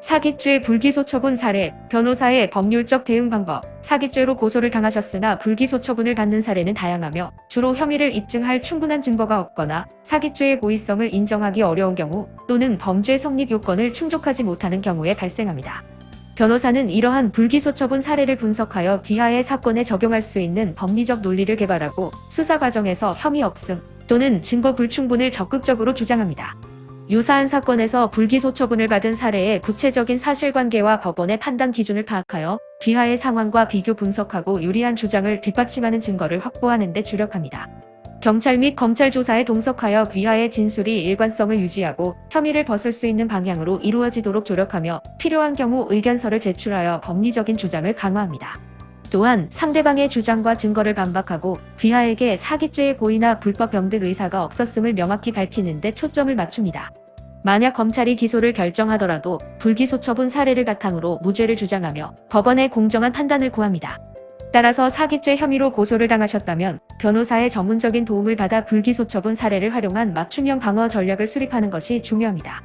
사기죄 불기소 처분 사례, 변호사의 법률적 대응 방법, 사기죄로 고소를 당하셨으나 불기소 처분을 받는 사례는 다양하며 주로 혐의를 입증할 충분한 증거가 없거나 사기죄의 고의성을 인정하기 어려운 경우 또는 범죄 성립 요건을 충족하지 못하는 경우에 발생합니다. 변호사는 이러한 불기소 처분 사례를 분석하여 귀하의 사건에 적용할 수 있는 법리적 논리를 개발하고 수사 과정에서 혐의 없음 또는 증거 불충분을 적극적으로 주장합니다. 유사한 사건에서 불기소 처분을 받은 사례의 구체적인 사실관계와 법원의 판단 기준을 파악하여 귀하의 상황과 비교 분석하고 유리한 주장을 뒷받침하는 증거를 확보하는 데 주력합니다. 경찰 및 검찰 조사에 동석하여 귀하의 진술이 일관성을 유지하고 혐의를 벗을 수 있는 방향으로 이루어지도록 조력하며 필요한 경우 의견서를 제출하여 법리적인 주장을 강화합니다. 또한 상대방의 주장과 증거를 반박하고 귀하에게 사기죄의 고의나 불법 병득 의사가 없었음을 명확히 밝히는 데 초점을 맞춥니다. 만약 검찰이 기소를 결정하더라도 불기소 처분 사례를 바탕으로 무죄를 주장하며 법원의 공정한 판단을 구합니다. 따라서 사기죄 혐의로 고소를 당하셨다면 변호사의 전문적인 도움을 받아 불기소 처분 사례를 활용한 맞춤형 방어 전략을 수립하는 것이 중요합니다.